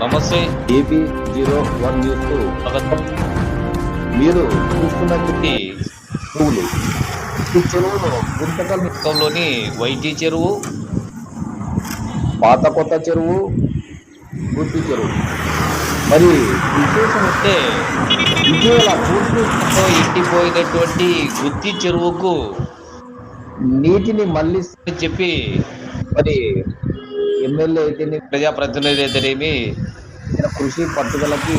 నమస్తే. AP zero one news స్వాగతం. మీరు చూస్తున్నటువంటి చెరువులు ఈ చెరువులు గుంతకల్ పథకంలోని వైటీ చెరువు. పాత కొత్త చెరువు గుర్తి చెరువు. మరి విశేషం అంటే ఇటీవల పూర్తి తో ఎండిపోయినటువంటి గుత్తి చెరువుకు నీటిని మళ్ళీ చెప్పి మరి ఎమ్మెల్యే అయితేనే ప్రజాప్రతినిధి అయితేనేమి చేసిన కృషి పట్టుదలకి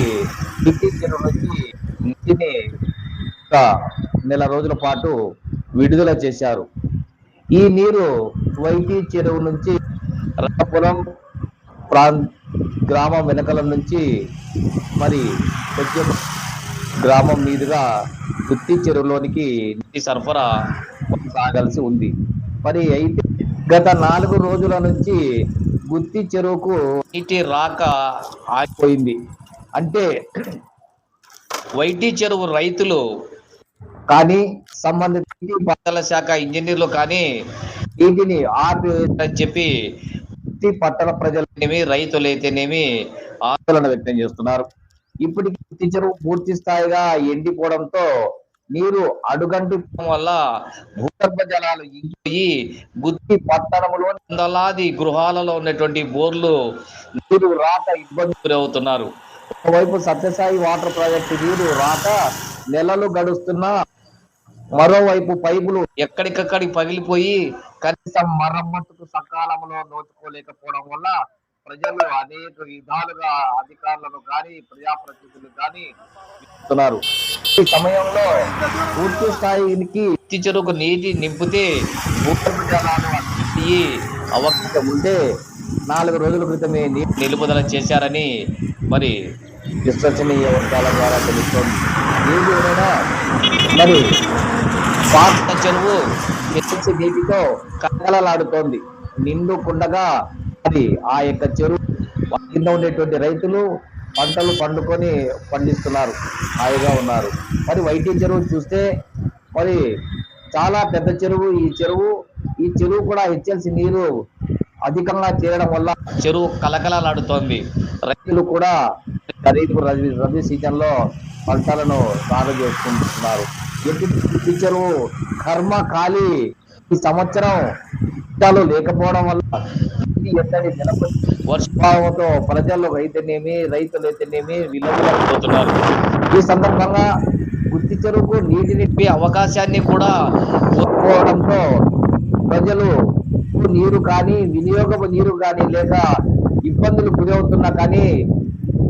నీటిని ఒక నెల రోజుల పాటు విడుదల చేశారు. ఈ నీరు వైటి చెరువు నుంచి రాపురం ప్రాం గ్రామం వెనకల నుంచి మరి వచ్చే గ్రామం మీదుగా గుత్తి చెరువులోనికి ఈ సరఫరా సాగాల్సి ఉంది. మరి అయితే గత నాలుగు రోజుల నుంచి గుత్తి చెరువుకు నీటి రాక ఆగిపోయింది. అంటే వైటీ చెరువు రైతులు కానీ సంబంధిత నీటి శాఖ ఇంజనీర్లు కానీ నీటిని ఆపివేయని అని చెప్పి గుత్తి పట్టణ ప్రజలు రైతులైతేనేమి ఆందోళన వ్యక్తం చేస్తున్నారు. ఇప్పటికీ గుత్తి చెరువు పూర్తి స్థాయిగా ఎండిపోవడంతో నీరు అడుగంటి వల్ల భూగర్భ జలాలు ఇంకిపోయి గుత్తి గుత్తి పట్టణంలో వందలాది గృహాలలో ఉన్నటువంటి బోర్లు నీరు రాక ఇబ్బంది గురవుతున్నారు. ఒకవైపు సత్యసాయి వాటర్ ప్రాజెక్టు నీరు రాక నెలలు గడుస్తున్నా మరోవైపు పైపులు ఎక్కడికక్కడికి పగిలిపోయి కనీసం మరమ్మతుకు సకాలంలో నోచుకోలేకపోవడం వల్ల ప్రజలు అనేక విధాలుగా అధికారులను కానీ ప్రజాప్రతినిధులు కానీ ఇస్తున్నారు ఈ సమయంలో పూర్తి స్థాయికి గుత్తి చెరువుకు నీటి నింపితే జలాలు అవకాశం ఉంటే నాలుగు రోజుల క్రితమే నిలుపుదల చేశారని మరి విశ్వసనీయ వర్గాల ద్వారా తెలుస్తుంది. మరి పాత చెరువు నీటితో కలలాడుతోంది నిండుకుండగా అది ఆ యొక్క చెరువు కింద ఉండేటువంటి రైతులు పంటలు పండుకొని పండిస్తున్నారు హాయిగా ఉన్నారు. మరి వైటీ చెరువు చూస్తే మరి చాలా పెద్ద చెరువు ఈ చెరువు ఈ చెరువు కూడా హెచ్ఎల్సి నీరు అధికంగా చేరడం వల్ల చెరువు కలకలలాడుతోంది రైతులు కూడా ఖరీఫ్ రబీ రబీ సీజన్లో పంటలను సాగు చేసుకుంటున్నారు. ఎట్టి చెరువు కర్మ ఖాళీ. ఈ సంవత్సరం లేకపోవడం వల్ల ఇది ఎట్టని వర్షభావంతో వర్ష ప్రభావంతో ప్రజలు రైతులు అయితేనేమి విలువ ఈ సందర్భంగా గుత్తి చెరువుకు నీటిని అవకాశాన్ని కూడా కోల్పోవడంతో ప్రజలు నీరు కానీ వినియోగపు నీరు కానీ లేక ఇబ్బందులు గురవుతున్నా కానీ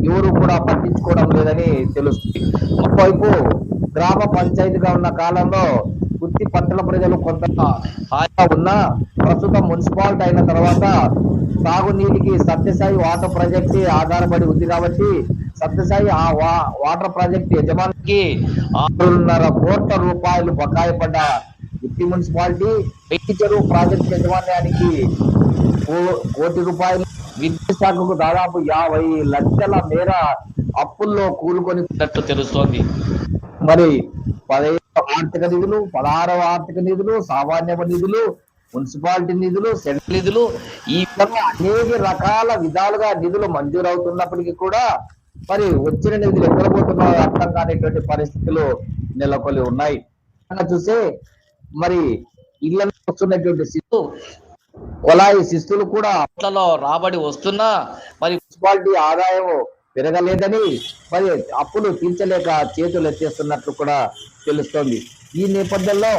ఎవరు కూడా పట్టించుకోవడం లేదని తెలుస్తుంది. ఒకవైపు గ్రామ పంచాయతీగా ఉన్న కాలంలో గుత్తి పట్టణ ప్రజలు కొంత హాయిగా ఉన్నా ప్రస్తుతం మున్సిపాలిటీ అయిన తర్వాత తాగునీటికి సత్యసాయి వాటర్ ప్రాజెక్ట్ ఆధారపడి ఉంది కాబట్టి సత్యసాయి ఆ వా- వాటర్ ప్రాజెక్ట్ యజమానికి ఆరున్నర కోట్ల రూపాయలు బకాయి పడ్డ గుత్తి మున్సిపాలిటీ పెట్టి చెరువు ప్రాజెక్ట్ యజమాన్యానికి కో- కోటి రూపాయలు. విద్యుత్ శాఖకు దాదాపు యాభై లక్షల మేర అప్పుల్లో కూలుకొని తెలుస్తోంది. మరి పదహైదు ఆర్థిక నిధులు పదహారవ ఆర్థిక నిధులు సామాన్య నిధులు మున్సిపాలిటీ నిధులు సెంట్రల్ నిధులు ఈ విధంగా అనేక రకాల విధాలుగా నిధులు మంజూరవుతున్నప్పటికీ కూడా మరి వచ్చిన నిధులు ఎక్కడ పోతున్నాయో అర్థం కానిటువంటి పరిస్థితులు నెలకొని ఉన్నాయి. చూసే చూస్తే మరి ఇళ్ళ వస్తున్నటువంటి శిస్తు కొలాయి శిస్తులు కూడా అట్లలో రాబడి వస్తున్నా మరి మున్సిపాలిటీ ఆదాయం పెరగలేదని మరి అప్పులు తీర్చలేక చేతులు ఎత్తేస్తున్నట్లు కూడా తెలుస్తోంది. ఈ నేపథ్యంలో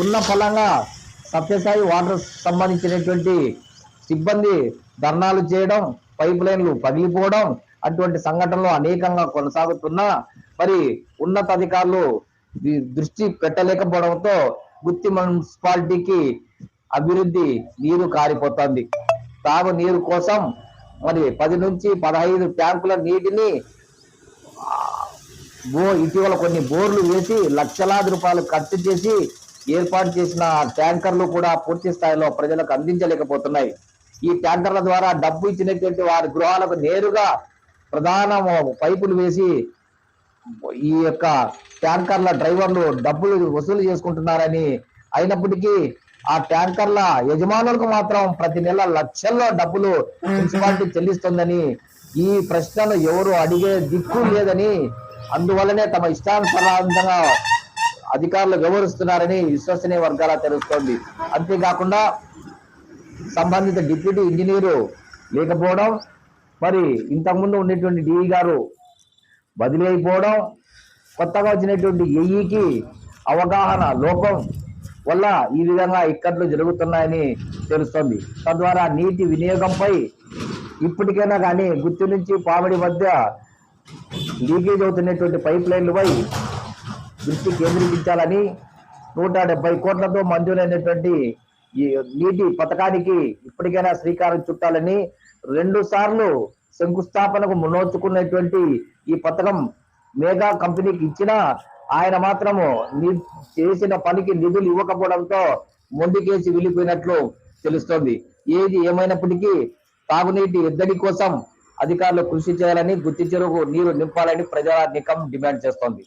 ఉన్న ఫలంగా సత్యసాయి వాటర్ సంబంధించినటువంటి సిబ్బంది ధర్నాలు చేయడం పైప్ లైన్లు పగిలిపోవడం అటువంటి సంఘటనలు అనేకంగా కొనసాగుతున్నా మరి ఉన్నత అధికారులు దృష్టి పెట్టలేకపోవడంతో గుత్తి మున్సిపాలిటీకి అభివృద్ధి నీరు కారిపోతుంది. తాగు నీరు కోసం మరి పది నుంచి పదహైదు ట్యాంకుల నీటిని బో ఇటీవల కొన్ని బోర్లు వేసి లక్షలాది రూపాయలు ఖర్చు చేసి ఏర్పాటు చేసిన ట్యాంకర్లు కూడా పూర్తి స్థాయిలో ప్రజలకు అందించలేకపోతున్నాయి. ఈ ట్యాంకర్ల ద్వారా డబ్బు ఇచ్చినటువంటి వారి గృహాలకు నేరుగా ప్రధాన పైపులు వేసి ఈ యొక్క ట్యాంకర్ల డ్రైవర్లు డబ్బులు వసూలు చేసుకుంటున్నారని అయినప్పటికీ ఆ ట్యాంకర్ల యజమానులకు మాత్రం ప్రతి నెల లక్షల్లో డబ్బులు మున్సిపాలిటీ చెల్లిస్తుందని ఈ ప్రశ్నను ఎవరు అడిగే దిక్కు లేదని అందువల్లనే తమ ఇష్టానుసారంగా అధికారులు వ్యవహరిస్తున్నారని విశ్వసనీయ వర్గాల తెలుస్తోంది. అంతేకాకుండా సంబంధిత డిప్యూటీ ఇంజనీరు లేకపోవడం మరి ఇంతకుముందు ఉన్నటువంటి డిఈ గారు బదిలీ అయిపోవడం కొత్తగా వచ్చినటువంటి ఏఈకి అవగాహన లోపం వల్ల ఈ విధంగా ఇక్కట్లు జరుగుతున్నాయని తెలుస్తోంది. తద్వారా నీటి వినియోగంపై ఇప్పటికైనా కానీ గుర్తు నుంచి పామిడి మధ్య లీకేజ్ అవుతున్నటువంటి పైప్ లైన్లపై దృష్టి కేంద్రీకరించాలని నూట డెబ్బై కోట్లతో మంజూరైనటువంటి ఈ నీటి పథకానికి ఇప్పటికైనా శ్రీకారం చుట్టాలని రెండు సార్లు శంకుస్థాపనకు మున్నోచుకున్నటువంటి ఈ పథకం మేఘా కంపెనీకి ఇచ్చినా ఆయన మాత్రము చేసిన పనికి నిధులు ఇవ్వకపోవడంతో ముందుకేసి వెళ్ళిపోయినట్లు తెలుస్తోంది. ఏది ఏమైనప్పటికీ తాగునీటి ఎద్దడి కోసం అధికారులు కృషి చేయాలని గుత్తి చెరువు నీరు నింపాలని ప్రజా నికం డిమాండ్ చేస్తోంది.